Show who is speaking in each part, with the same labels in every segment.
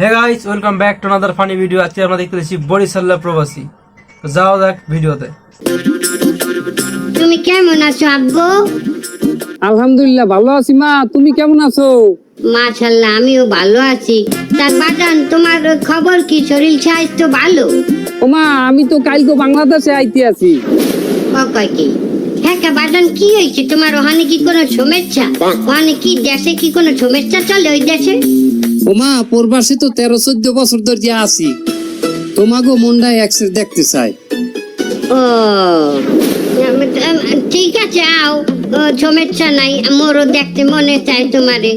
Speaker 1: Hey guys welcome back to another funny video আজকে আমরা দেখতে পাচ্ছি বরিশাল্লা প্রবাসী। যাওয়া যাক ভিডিওতে।
Speaker 2: তুমি কেমন আছো আব্বু?
Speaker 3: আলহামদুলিল্লাহ ভালো আছি মা। তুমি কেমন আছো?
Speaker 2: মাশাল্লাহ আমিও ভালো আছি। তার বাজান তোমার খবর কি? শরীর স্বাস্থ্য ভালো?
Speaker 3: ও মা আমি তো কালকে বাংলাদেশে আইতে আছি।
Speaker 2: কয় কি? হ্যাঁ কা বাজান কি হয়েছে? তোমার ওখানে কি কোনো সমস্যা? ওখানে কি দেশে কি কোনো সমস্যা চলে ওই দেশে?
Speaker 3: ও মা প্রবাসী তো তেরো, চোদ্দ বছর ধরে আছি। তোমাকে মুন্ডায় একসের দেখতে চাই।
Speaker 2: ও, ঠিক আছে, আও সমস্যা নাই মোরও দেখতে মনে চাই তোমারে।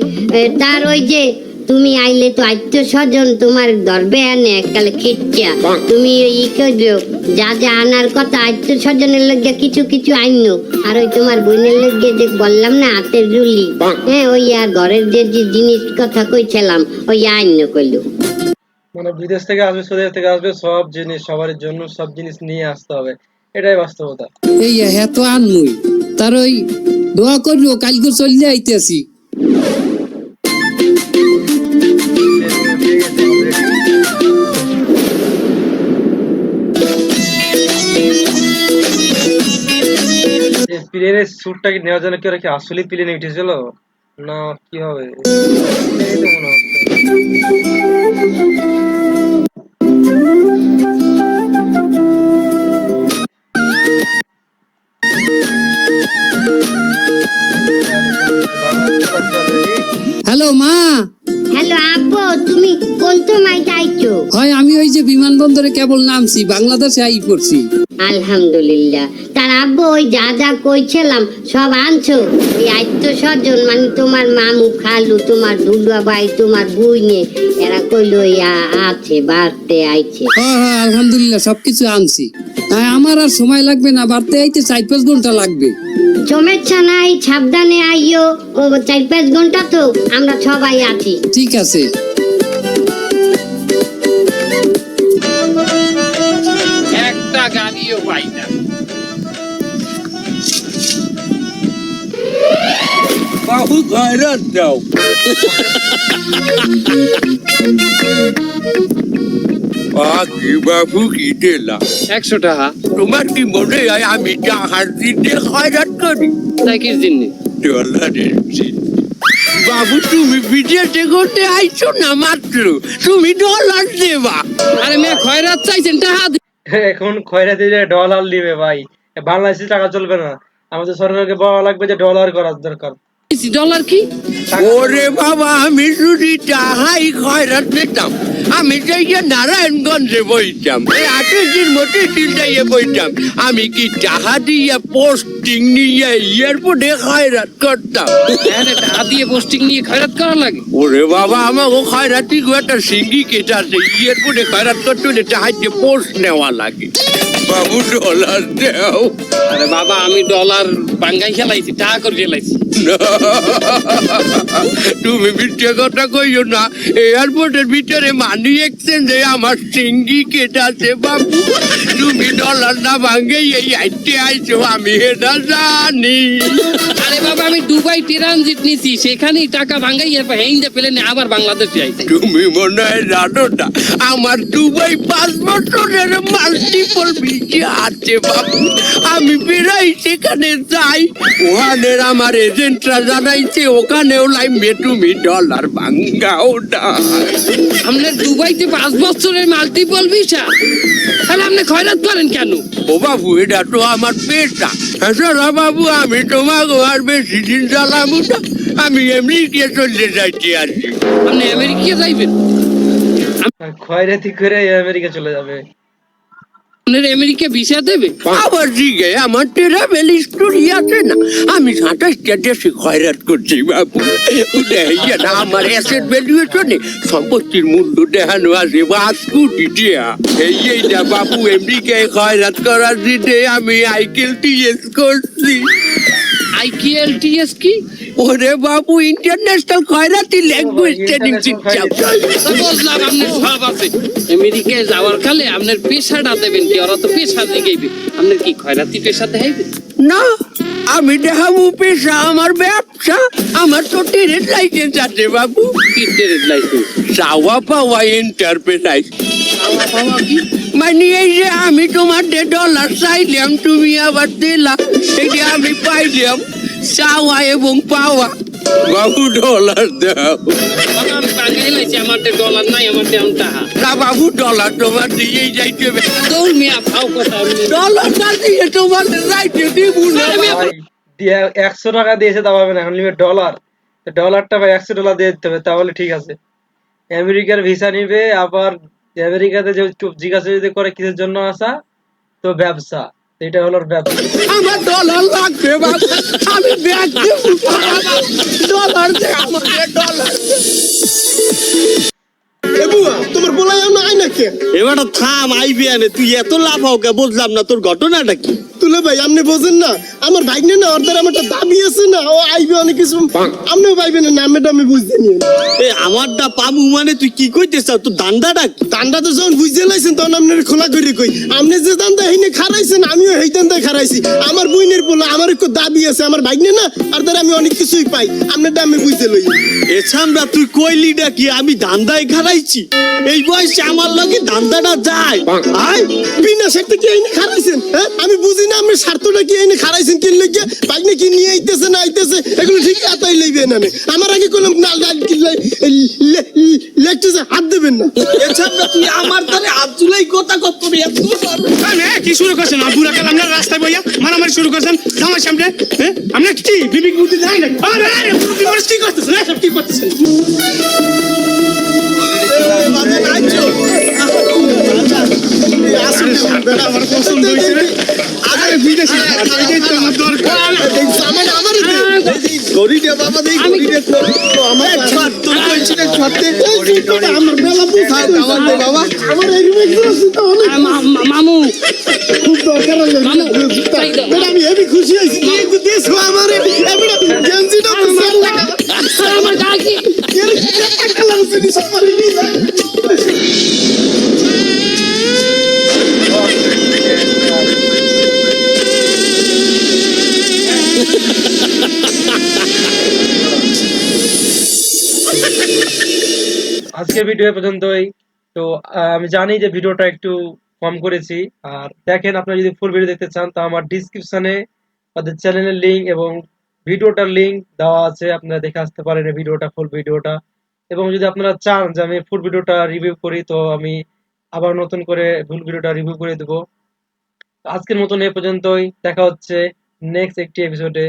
Speaker 2: তার ওই যে তুমি আইলে তো আত্মীয় স্বজন তোমার ধরবে আনে কালে খিচ্ছা তুমি ই করো যা যা আনার কথা আত্মীয় স্বজনের লগে কিছু কিছু আইনো। আর ওই তোমার বোনের লগে যে বললাম না হাতের রুলি। হ্যাঁ ওই আর ঘরের যে যে জিনিস কথা কইছিলাম ওই আইনো কইলো।
Speaker 1: মানে বিদেশ থেকে আসবে সৌদি থেকে আসবে সব জিনিস সবার জন্য সব জিনিস নিয়ে আসতে হবে। এটাই বাস্তবতা।
Speaker 3: এই হ্যাঁ তো আনমই। তার ওই দোয়া করিও কালকে চললে আইতেছি।
Speaker 1: প্লেনের স্যুটটা কি নেওয়ার জন্য কি ওরা কি আসলে প্লেনে উঠেছিল না কি হবে?
Speaker 3: হ্যালো মা।
Speaker 2: হ্যালো আব্বু তুমি কোন সময়
Speaker 3: হয় আমি ওই যে বিমানবন্দরে কেবল নামছি বাংলাদেশে আই পড়ছি।
Speaker 2: আলহামদুলিল্লাহ। তার আব্বু ওই যা যা কইছিলাম সব আনছো? এই আত্মীয় স্বজন মানে তোমার মামু খালু তোমার দুলুয়া ভাই তোমার বুইনে এরা কইলো আ- আছে বাড়তে আইছে।
Speaker 3: হ্যাঁ হ্যাঁ আলহামদুলিল্লাহ সবকিছু আনছি। হ্যাঁ, আমার আর সময় লাগবে না বাড়তে আইতে চার পাঁচ ঘণ্টা লাগবে।
Speaker 2: সমস্যা নাই সাবধানে আইও ও চার পাঁচ ঘণ্টা তো আমরা সবাই আছি।
Speaker 3: ঠিক আছে।
Speaker 4: বাবু খয়রাত দাও। বাকি বাবু কি দিলা?
Speaker 5: একশো টাকা।
Speaker 4: তোমার কি মনে হয় আমি টাকার দিনে খয়রাত করি? ডলারের দিন। বাবু তুমি বিদেশে করতে আইছো না মাত্র? তুমি ডলার দেবা।
Speaker 5: আরে মেয়ে খয়রাত চাইছেন টাকা
Speaker 1: এখন খয়রাতি দিলে ডলার নিবে ভাই বাংলাদেশি টাকা চলবে না। আমাদের সরকারকে বলা লাগবে যে ডলার করার দরকার।
Speaker 5: দিছি ডলার কি?
Speaker 4: ওরে বাবা আমি যদি টাহাই খয়রাত পেতাম আমি যাইয়া নারায়ণগঞ্জে বইতাম এই আটের মধ্যে চিন্তাইয়ে বইতাম আমি কি টাহা দিয়ে পোস্টিং নিয়ে এয়ারপোর্টে খয়রাত করতাম?
Speaker 5: হ্যাঁ টাকা দিয়ে পোস্টিং নিয়ে খয়রাত করা লাগে?
Speaker 4: ওরে বাবা আমাকে খয়রাতি একটা সিন্ডিকেট আছে এয়ারপোর্টে খয়রাত করতে হলে টাহাইতে পোস্ট নেওয়া লাগে। বাবু ডলার দেও।
Speaker 5: বাবা, আমি ডলার বাঙ্গাই খেলাইছি, টাকা করে খেলাইছি।
Speaker 4: তুমি মিথ্যে কথা কইও না, এয়ারপোর্টের ভিতরে মানি এক্সচেঞ্জে আমার সিন্ডিকেট আছে বাবু। তুমি ডলার না ভাঙ্গে এই আইতে আইছো, আমি এটা জানি।
Speaker 5: আরে বাবা আমি দুবাই ট্রানজিট নিছি সেখানেই টাকা এরপর হেইন্দে প্লেনে আবার বাংলাদেশে আইছি।
Speaker 4: তুমি মনে হয় জানো না আমার দুবাই পাঁচ বছরের মাল্টিপল ভিসা আছে বাবু। আমি বেরাই সেখানে যাই ওখানের আমার এজেন্টরা জানাইছে ওখানেও লাইমে তুমি ডলার ভাঙ্গাও না।
Speaker 5: আপনার দুবাইতে পাঁচ বছরের মাল্টিপল ভিসা তাহলে আপনি খয়রাত করেন কেন?
Speaker 4: ও বাবু এটা তো আমার পেশা। এছাড়া বাবু আমি তোমাকে আর বেশি দিন না। আমি চলে যাইতে
Speaker 5: আপনি আমেরিকা যাইবেন?
Speaker 1: খয়রাতি করে আমেরিকা চলে যাবে।
Speaker 5: আপনার আমেরিকা ভিসা দেবে?
Speaker 4: আবার দিকে আমার ট্রাভেল স্টোরি আছে না। আমি সাতাশটা দেশে খয়রাত করছি বাবু। না আমার অ্যাসেট ভ্যালুয়েশনে সম্পত্তির মূল্য দেখানো আছে কোটি এই এইটা বাবু আমেরিকায় খয়রাত করার দিনে আমি আইকেল টিএস করছি।
Speaker 5: আইকিএলটিএস কি?
Speaker 4: ওরে বাবু ইন্টারন্যাশনাল খয়রাতি ল্যাঙ্গুয়েজ ট্রেনিং
Speaker 5: বুঝলাম আপনার সব আছে। আমেরিকায় যাওয়ার কালে আপনার পেশাটা দেবেন কি? ওরা তো পেশা দিকেইবে আপনার কি খয়রাতি পেশা দেখাইবে
Speaker 4: না আমি দেখাবো পেশা আমার ব্যবসা আমার তো ট্রেনের লাইসেন্স আছে বাবু।
Speaker 5: কিডনের লাইসেন্স
Speaker 4: চাওয়া পাওয়া এন্টারপ্রাইজ
Speaker 5: পাওয়া পাওয়া কি?
Speaker 4: মানে এই যে আমি তোমার যে ডলার চাইলাম তুমি আবার দিলা। এটা আমি পাইলাম চাওয়া এবং পাওয়া। বাবু ডলার দাও।
Speaker 5: বাবা, ডলার নাই আমার তেমন টাকা
Speaker 4: না বাবু ডলার তোমার দিয়েই যাইতে। ডলার না দিয়ে তোমার যাইতে দিব না।
Speaker 1: ভাই একশো টাকা দিয়েছে তা পাবে না এখন নিবে ডলার ডলারটা ভাই একশো ডলার দিয়ে দিতে হবে তাহলে ঠিক আছে। আমেরিকার ভিসা নিবে আবার আমেরিকাতে যে জিজ্ঞাসা যদি করে কিসের জন্য আসা? তো ব্যবসা। এটা হলো ব্যবসা।
Speaker 4: আমার ডলার লাগবে আমি ডলার ডলার
Speaker 6: এবার থাম আইবি আনে তুই এত লাভ হোক বুঝলাম না তোর ঘটনাটা কি?
Speaker 7: তুলে ভাই আপনি বোঝেন না। আমার ভাগ্নে না অর্ধের আমার দাবি আছে না ও আইবে অনেক কিছু আপনিও পাইবেন না নামেটা আমি বুঝতে নিয়ে।
Speaker 6: এ আমারটা পামু মানে তুই কি কইতে চাও তোর দান্দাটা কি?
Speaker 7: দান্ডা তো যখন বুঝতে লাইছেন তখন আপনার খোলা করে কই। আপনি যে দান্দা হেনে খারাইছেন আমিও দান্দায় খারাইছি আমার বইনের বলে আমার একটু দাবি আছে আমার ভাগ্নে না আর দ্বারা আমি অনেক কিছুই পাই। আপনারটা আমি বুঝতে লই।
Speaker 6: এছামরা তুই কইলিটা কি আমি দান্দায় খারাইছি এই বয়সে আমার লগে দান্দাটা যায়?
Speaker 7: আই বিনা স্বার্থে কি আইনে খারাইছেন হ্যাঁ? আমি বুঝি না আপনি স্বার্থটা কি আইনে খারাইছেন কি লেগে ভাগ্নে কি নিয়ে আইতেছে না আইতেছে? এগুলো ঠিক আতাই লইবে না নে। আমার আগে কোনো না লেখতেছে হাত দেবেন না।
Speaker 6: এছামরা তুই আমার তারে হাত তুলেই কথা কত রে এত
Speaker 8: কি শুরু করছেন? বুড়া কাল আমরা রাস্তায় বইয়া মারামারি শুরু করছেন। আমার সামনে হ্যাঁ? আমরা কি বিবেক বুদ্ধি দেয় না। আরে আরে বুদ্ধি মানুষ কি করতেছেন? এসব কি করতেছেন?
Speaker 5: মামু
Speaker 7: খুব দরকার আমি খুশি হয়েছি আমার
Speaker 1: আজকের ভিডিও পর্যন্তই। তো আমি জানি যে ভিডিওটা একটু কম করেছি। আর দেখেন, আপনারা যদি ফুল ভিডিও দেখতে চান, তো আমার ডিসক্রিপশনে তাদের চ্যানেলের লিংক এবং ভিডিওটার লিংক দেওয়া আছে। আপনারা দেখে আসতে পারেন ভিডিওটা ফুল ভিডিওটা এবং যদি আপনারা চান যে আমি ফুল ভিডিওটা রিভিউ করি, তো আমি আবার নতুন করে ফুল ভিডিওটা রিভিউ করে দেবো। আজকের মতন এ পর্যন্তই। দেখা হচ্ছে নেক্সট একটি এপিসোডে